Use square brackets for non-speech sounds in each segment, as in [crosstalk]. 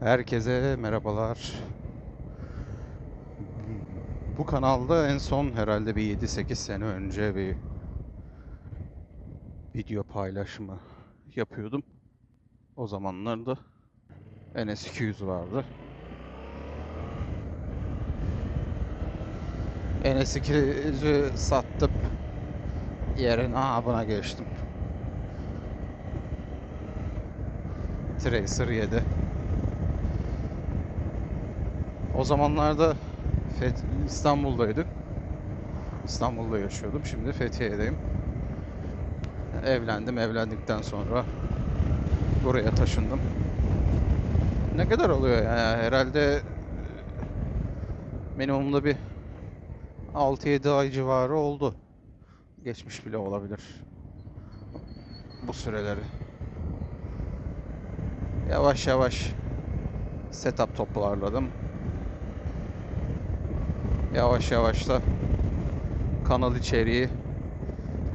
Herkese merhabalar. Bu kanalda en son herhalde bir 7-8 sene önce bir video paylaşımı yapıyordum. O zamanlarda NS200 vardı. NS200'ü sattım. Yerine aa geçtim. Tracer 7. O zamanlarda Feth- İstanbul'daydık. İstanbul'da yaşıyordum. Şimdi Fethiye'deyim. Evlendim. Evlendikten sonra buraya taşındım. Ne kadar oluyor ya? Herhalde e, minimumda bir 6-7 ay civarı oldu. Geçmiş bile olabilir. Bu süreleri. Yavaş yavaş setup toparladım. Yavaş yavaş da kanal içeriği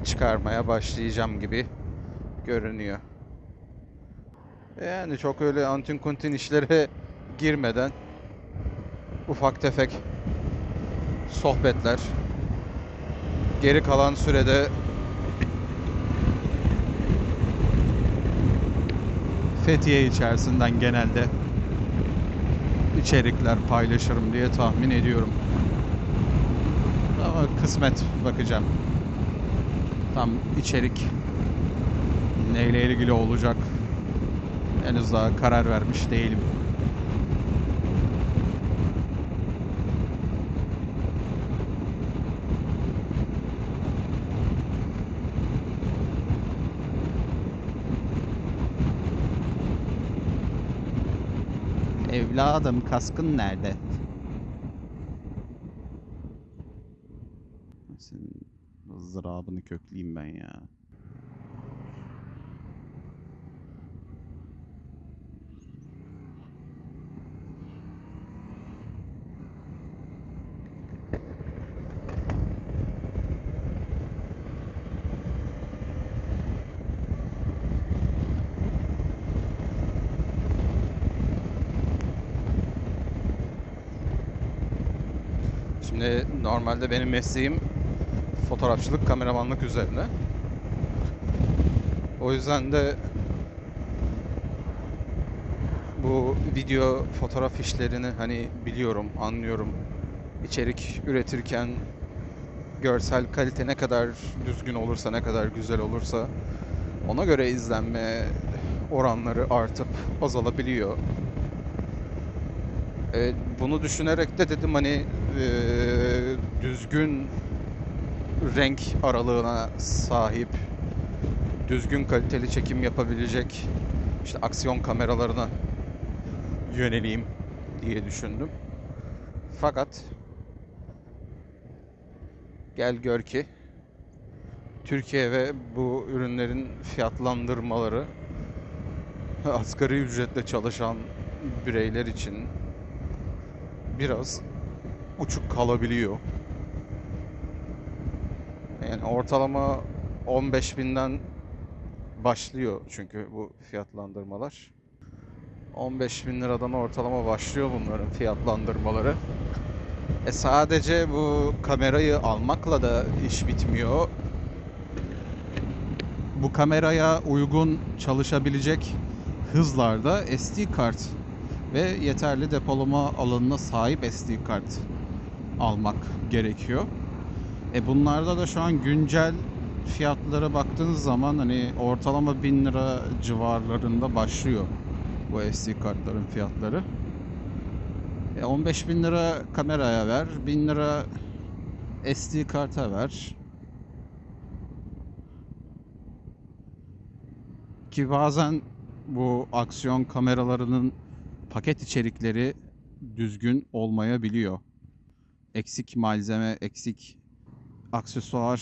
çıkarmaya başlayacağım gibi görünüyor. Yani çok öyle antin kuntin işlere girmeden ufak tefek sohbetler geri kalan sürede Fethiye içerisinden genelde içerikler paylaşırım diye tahmin ediyorum. Kısmet bakacağım. Tam içerik neyle ilgili olacak henüz daha karar vermiş değilim. Evladım kaskın nerede? Izdırabını kökleyeyim ben ya. Şimdi normalde benim mesleğim fotoğrafçılık, kameramanlık üzerine. O yüzden de bu video fotoğraf işlerini hani biliyorum, anlıyorum. İçerik üretirken görsel kalite ne kadar düzgün olursa, ne kadar güzel olursa ona göre izlenme oranları artıp azalabiliyor. E, bunu düşünerek de dedim hani e, düzgün renk aralığına sahip, düzgün kaliteli çekim yapabilecek işte aksiyon kameralarına yöneleyim diye düşündüm. Fakat gel gör ki Türkiye ve bu ürünlerin fiyatlandırmaları asgari ücretle çalışan bireyler için biraz uçuk kalabiliyor. Ortalama 15 binden başlıyor çünkü bu fiyatlandırmalar. 15 bin liradan ortalama başlıyor bunların fiyatlandırmaları. E sadece bu kamerayı almakla da iş bitmiyor. Bu kameraya uygun çalışabilecek hızlarda SD kart ve yeterli depolama alanına sahip SD kart almak gerekiyor. E bunlarda da şu an güncel fiyatlara baktığınız zaman hani ortalama 1000 lira civarlarında başlıyor bu SD kartların fiyatları. E 15 bin lira kameraya ver, 1000 lira SD karta ver. Ki bazen bu aksiyon kameralarının paket içerikleri düzgün olmayabiliyor. Eksik malzeme, eksik aksesuar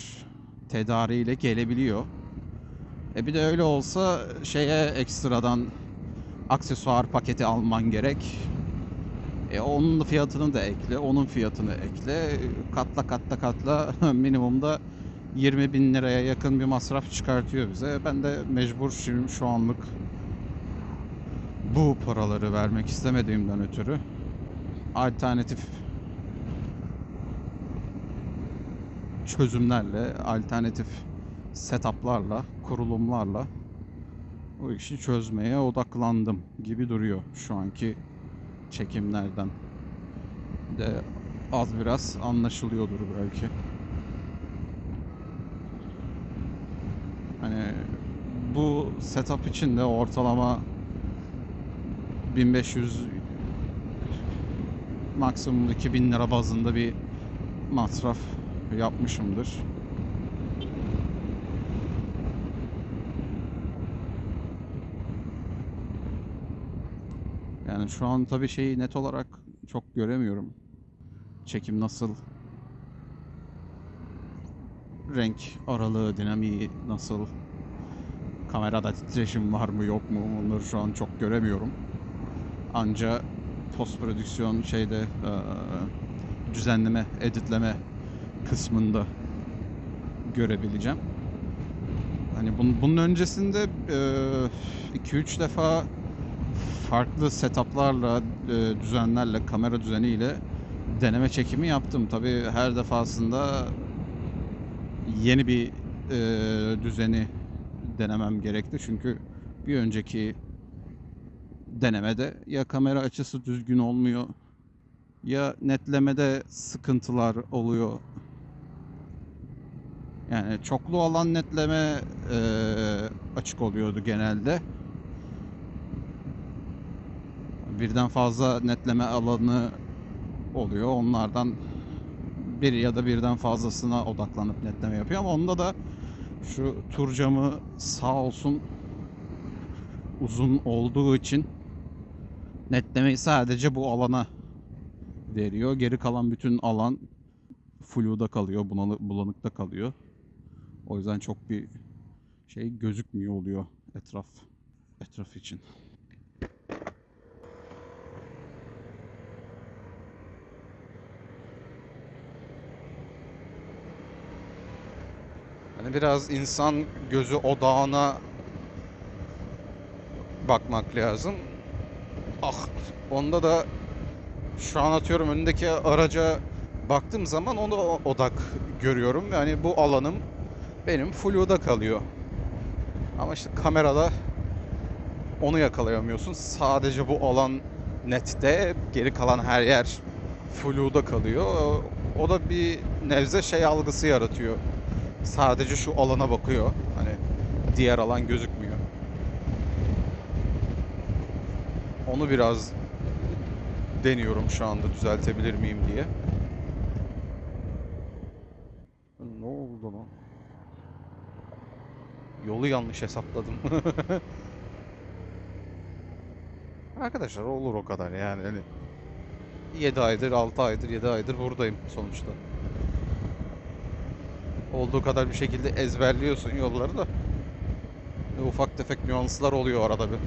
tedariğiyle gelebiliyor. E bir de öyle olsa şeye ekstradan aksesuar paketi alman gerek. E onun fiyatını da ekle, onun fiyatını ekle. Katla katla katla [laughs] minimumda 20 bin liraya yakın bir masraf çıkartıyor bize. Ben de mecbur şimdi şu anlık bu paraları vermek istemediğimden ötürü alternatif çözümlerle, alternatif setuplarla, kurulumlarla bu işi çözmeye odaklandım gibi duruyor şu anki çekimlerden. De az biraz anlaşılıyordur belki. Hani bu setup için de ortalama 1500 maksimum 2000 lira bazında bir masraf yapmışımdır. Yani şu an tabii şeyi net olarak çok göremiyorum. Çekim nasıl? Renk aralığı, dinamiği nasıl? Kamerada titreşim var mı yok mu? Onları şu an çok göremiyorum. Anca post prodüksiyon şeyde düzenleme, editleme kısmında görebileceğim. Hani bunun, öncesinde 2-3 defa farklı setuplarla, e, düzenlerle, kamera düzeniyle deneme çekimi yaptım. Tabii her defasında yeni bir e, düzeni denemem gerekti. Çünkü bir önceki denemede ya kamera açısı düzgün olmuyor ya netlemede sıkıntılar oluyor. Yani çoklu alan netleme e, açık oluyordu genelde. Birden fazla netleme alanı oluyor. Onlardan bir ya da birden fazlasına odaklanıp netleme yapıyor ama onda da şu tur camı sağ olsun uzun olduğu için netlemeyi sadece bu alana veriyor. Geri kalan bütün alan flu'da kalıyor, bulanıkta kalıyor. O yüzden çok bir şey gözükmüyor oluyor etraf etraf için. Hani biraz insan gözü odağına bakmak lazım. Ah, onda da şu an atıyorum önündeki araca baktığım zaman onu o- odak görüyorum. Yani bu alanım benim flu'da kalıyor. Ama işte kamerada onu yakalayamıyorsun. Sadece bu alan nette, geri kalan her yer flu'da kalıyor. O da bir nevze şey algısı yaratıyor. Sadece şu alana bakıyor. Hani diğer alan gözükmüyor. Onu biraz deniyorum şu anda düzeltebilir miyim diye. Ne oldu lan? Yolu yanlış hesapladım. [laughs] Arkadaşlar olur o kadar yani. Hani 7 aydır, 6 aydır, 7 aydır buradayım sonuçta. Olduğu kadar bir şekilde ezberliyorsun yolları da. E, Ufak tefek nüanslar oluyor arada bir.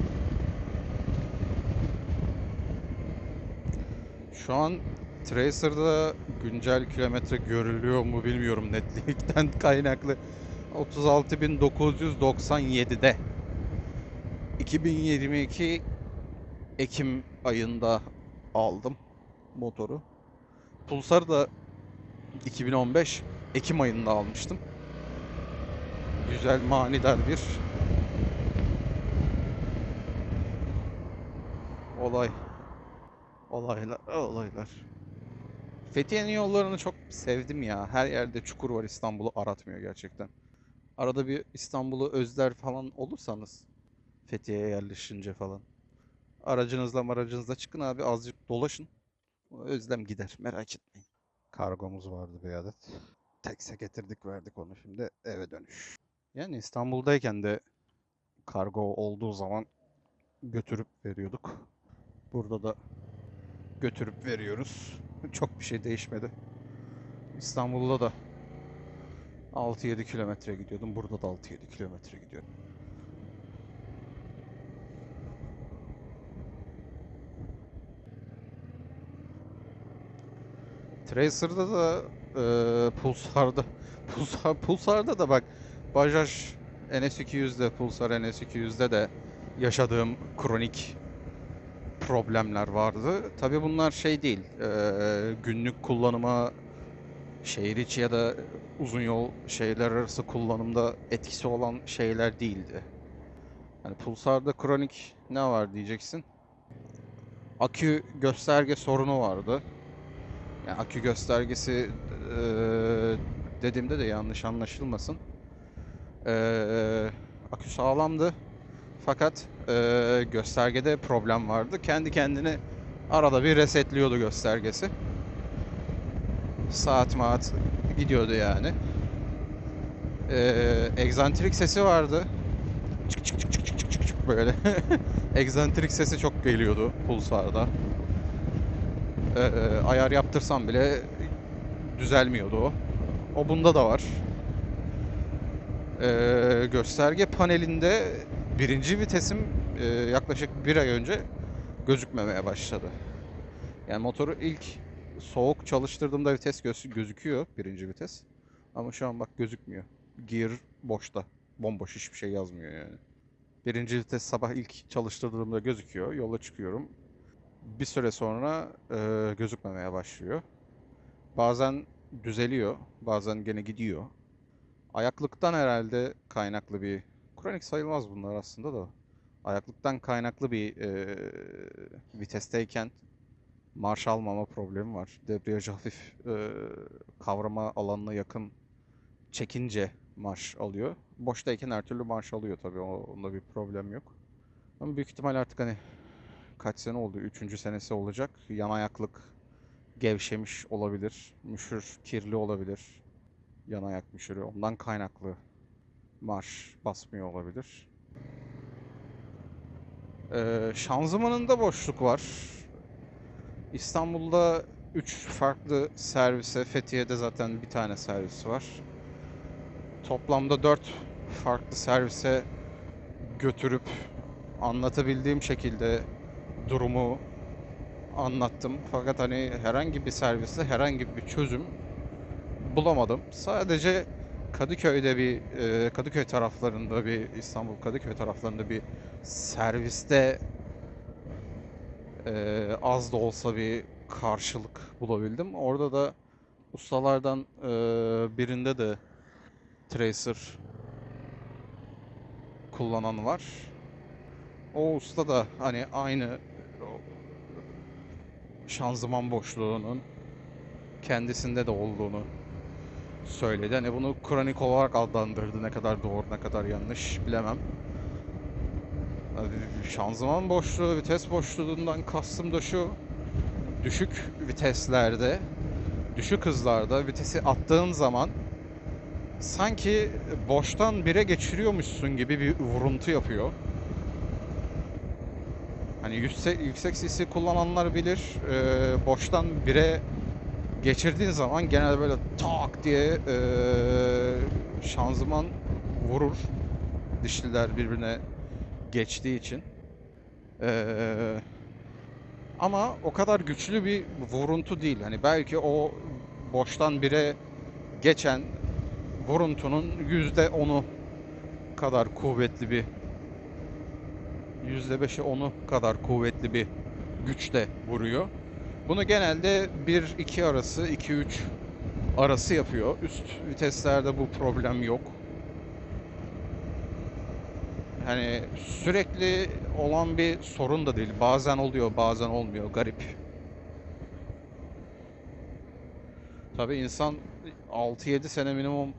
Şu an Tracer'da güncel kilometre görülüyor mu bilmiyorum netlikten [laughs] kaynaklı. 36.997'de 2022 Ekim ayında aldım motoru. Pulsar'ı da 2015 Ekim ayında almıştım. Güzel manidar bir olay. Olaylar, olaylar. Fethiye'nin yollarını çok sevdim ya. Her yerde çukur var İstanbul'u aratmıyor gerçekten. Arada bir İstanbul'u özler falan olursanız Fethiye'ye yerleşince falan. Aracınızla maracınızla çıkın abi azıcık dolaşın. O Özlem gider merak etmeyin. Kargomuz vardı bir adet. Tekse getirdik verdik onu şimdi eve dönüş. Yani İstanbul'dayken de kargo olduğu zaman götürüp veriyorduk. Burada da götürüp veriyoruz. Çok bir şey değişmedi. İstanbul'da da 6-7 kilometre gidiyordum. Burada da 6-7 kilometre gidiyorum. Tracer'da da eee Pulsar'da [laughs] Pulsar, Pulsar'da da bak Bajaj NS200'de Pulsar NS200'de de yaşadığım kronik problemler vardı. Tabii bunlar şey değil, eee, günlük kullanıma, şehir içi ya da uzun yol şehirler arası kullanımda etkisi olan şeyler değildi. Hani Pulsar'da kronik ne var diyeceksin. Akü gösterge sorunu vardı. Yani akü göstergesi eee, dediğimde de yanlış anlaşılmasın. Eee, akü sağlamdı. Fakat eee, göstergede problem vardı. Kendi kendine arada bir resetliyordu göstergesi. Saat maat gidiyordu yani. Eee egzantrik sesi vardı. Çık çık çık çık çık çık çık böyle. [laughs] egzantrik sesi çok geliyordu Pulsar'da. Eee, ayar yaptırsam bile düzelmiyordu o. O bunda da var. Eee, gösterge panelinde birinci vitesim eee, yaklaşık bir ay önce gözükmemeye başladı. Yani motoru ilk soğuk çalıştırdığımda vites göz- gözüküyor birinci vites. Ama şu an bak gözükmüyor. Gear boşta. Bomboş hiçbir şey yazmıyor yani. Birinci vites sabah ilk çalıştırdığımda gözüküyor. Yola çıkıyorum. Bir süre sonra eee, gözükmemeye başlıyor. Bazen düzeliyor, bazen gene gidiyor. Ayaklıktan herhalde kaynaklı bir kronik sayılmaz bunlar aslında da. Ayaklıktan kaynaklı bir eee, vitesteyken marş almama problemi var. Debriyajı hafif eee, kavrama alanına yakın çekince marş alıyor. Boştayken her türlü marş alıyor tabii. Onda bir problem yok. Ama büyük ihtimal artık hani kaç sene oldu? Üçüncü senesi olacak. Yan ayaklık gevşemiş olabilir. Müşür kirli olabilir. Yan ayak müşürü. Ondan kaynaklı marş basmıyor olabilir. Ee, şanzımanında boşluk var. İstanbul'da 3 farklı servise, Fethiye'de zaten bir tane servis var. Toplamda 4 farklı servise götürüp anlatabildiğim şekilde durumu anlattım. Fakat hani herhangi bir serviste herhangi bir çözüm bulamadım. Sadece Kadıköy'de bir e, Kadıköy taraflarında bir İstanbul Kadıköy taraflarında bir serviste e, az da olsa bir karşılık bulabildim. Orada da ustalardan e, birinde de Tracer kullanan var. O usta da hani aynı şanzıman boşluğunun kendisinde de olduğunu söyledi. Hani bunu kronik olarak adlandırdı. Ne kadar doğru ne kadar yanlış bilemem. Şanzıman boşluğu, vites boşluğundan kastım da şu. Düşük viteslerde, düşük hızlarda vitesi attığın zaman sanki boştan bire geçiriyormuşsun gibi bir vuruntu yapıyor. Hani yüksek, yüksek cc kullananlar bilir. Ee, boştan bire geçirdiğin zaman genelde böyle tak diye ee, şanzıman vurur. Dişliler birbirine geçtiği için. Ee, ama o kadar güçlü bir vuruntu değil. Hani belki o boştan bire geçen vuruntunun yüzde onu kadar kuvvetli bir yüzde beşi onu kadar kuvvetli bir güçle vuruyor. Bunu genelde 1-2 arası, 2-3 arası yapıyor. Üst viteslerde bu problem yok. Hani sürekli olan bir sorun da değil. Bazen oluyor, bazen olmuyor. Garip. Tabii insan 6-7 sene minimum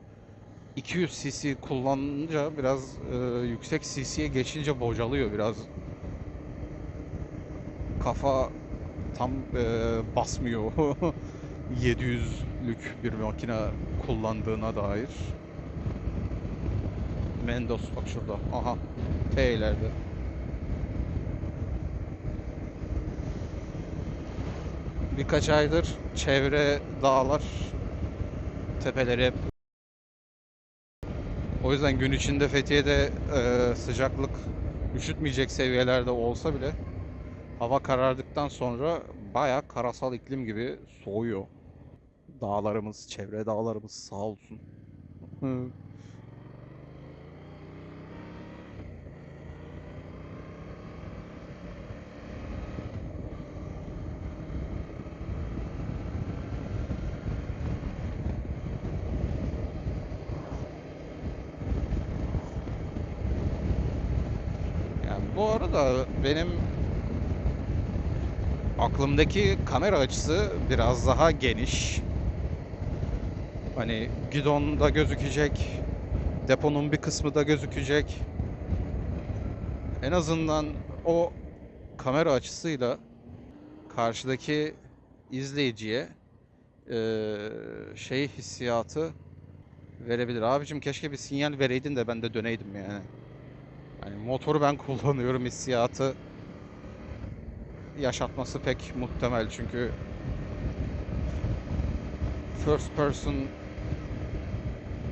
200 cc kullanınca biraz e, yüksek cc'ye geçince bocalıyor biraz. Kafa tam e, basmıyor [laughs] 700'lük bir makine kullandığına dair. Mendos bak şurada. Aha. T ileride. Birkaç aydır çevre dağlar tepeleri hep o yüzden gün içinde Fethiye'de e, sıcaklık üşütmeyecek seviyelerde olsa bile hava karardıktan sonra bayağı karasal iklim gibi soğuyor. Dağlarımız, çevre dağlarımız sağ olsun. Bu arada benim aklımdaki kamera açısı biraz daha geniş. Hani gidonda gözükecek, deponun bir kısmı da gözükecek. En azından o kamera açısıyla karşıdaki izleyiciye eee, şey hissiyatı verebilir. Abicim keşke bir sinyal vereydin de ben de döneydim yani. Hani motoru ben kullanıyorum hissiyatı yaşatması pek muhtemel çünkü first person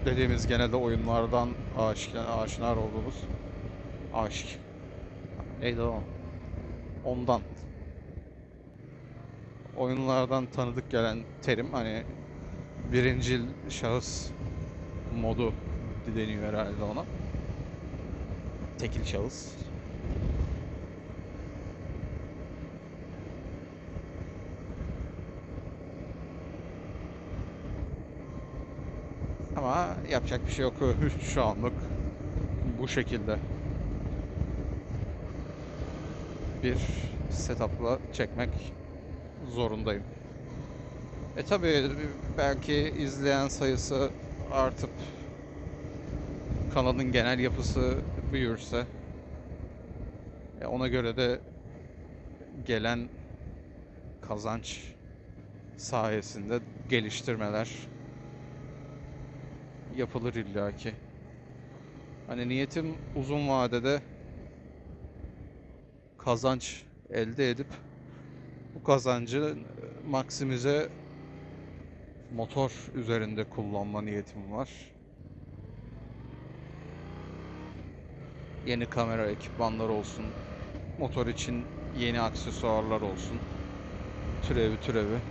dediğimiz genelde oyunlardan aşina, aşina olduğumuz aşk neydi o? Ondan oyunlardan tanıdık gelen terim hani birincil şahıs modu deniyor herhalde ona. Tekil şahıs. Ama yapacak bir şey yok [laughs] şu anlık bu şekilde bir setup'la çekmek zorundayım. E tabi belki izleyen sayısı artıp kanalın genel yapısı büyürse e ona göre de gelen kazanç sayesinde geliştirmeler yapılır illaki. Hani niyetim uzun vadede kazanç elde edip bu kazancı maksimize motor üzerinde kullanma niyetim var. Yeni kamera ekipmanları olsun, motor için yeni aksesuarlar olsun, türevi türevi.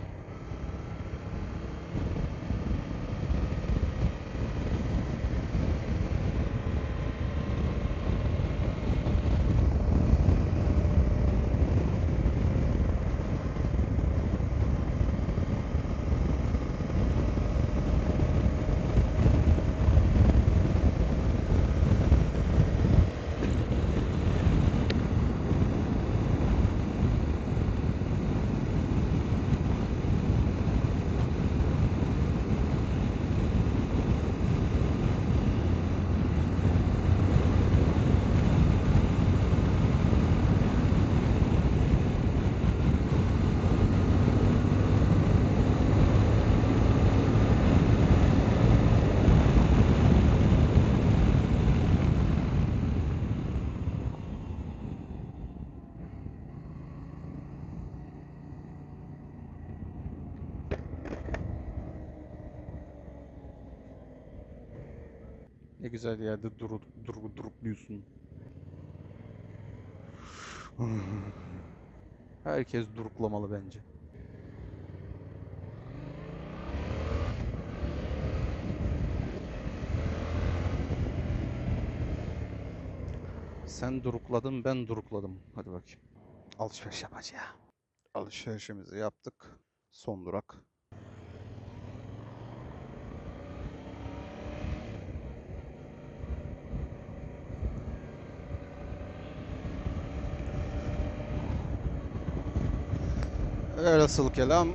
Ne güzel yerde durup durup durupluyorsun. Herkes duruklamalı bence. Sen durukladın, ben durukladım. Hadi bakayım. Alışveriş yapacağız. Alışverişimizi yaptık. Son durak. Velhasıl kelam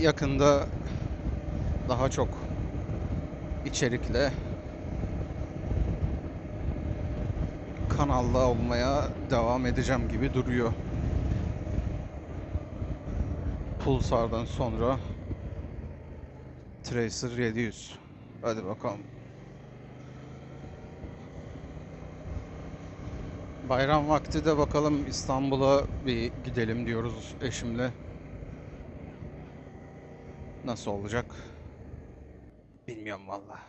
yakında daha çok içerikle kanalda olmaya devam edeceğim gibi duruyor. Pulsar'dan sonra Tracer 700. Hadi bakalım. Bayram vakti de bakalım İstanbul'a bir gidelim diyoruz eşimle. Nasıl olacak? Bilmiyorum valla.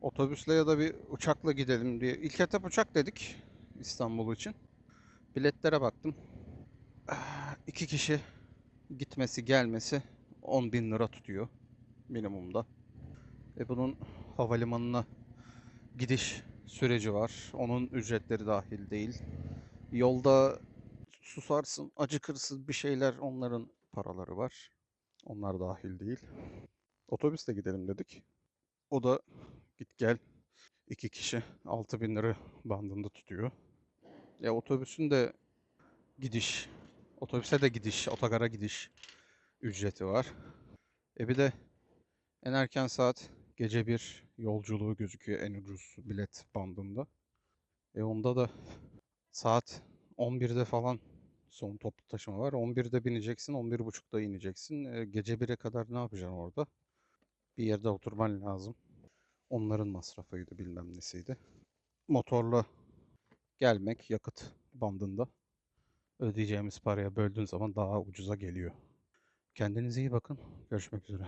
Otobüsle ya da bir uçakla gidelim diye. İlk etap uçak dedik İstanbul için. Biletlere baktım. Ah, İki kişi gitmesi gelmesi 10 bin lira tutuyor minimumda. E bunun havalimanına gidiş süreci var. Onun ücretleri dahil değil. Yolda susarsın, acıkırsın bir şeyler onların paraları var. Onlar dahil değil. Otobüsle gidelim dedik. O da git gel İki kişi 6000 lira bandında tutuyor. Ya otobüsün de gidiş, otobüse de gidiş, otogara gidiş ücreti var. E bir de en erken saat gece bir yolculuğu gözüküyor en ucuz bilet bandında. E onda da saat 11'de falan son toplu taşıma var. 11'de bineceksin, 11.30'da ineceksin. E, gece 1'e kadar ne yapacaksın orada? Bir yerde oturman lazım. Onların masrafıydı bilmem nesiydi. Motorla gelmek yakıt bandında ödeyeceğimiz paraya böldüğün zaman daha ucuza geliyor. Kendinize iyi bakın. Görüşmek üzere.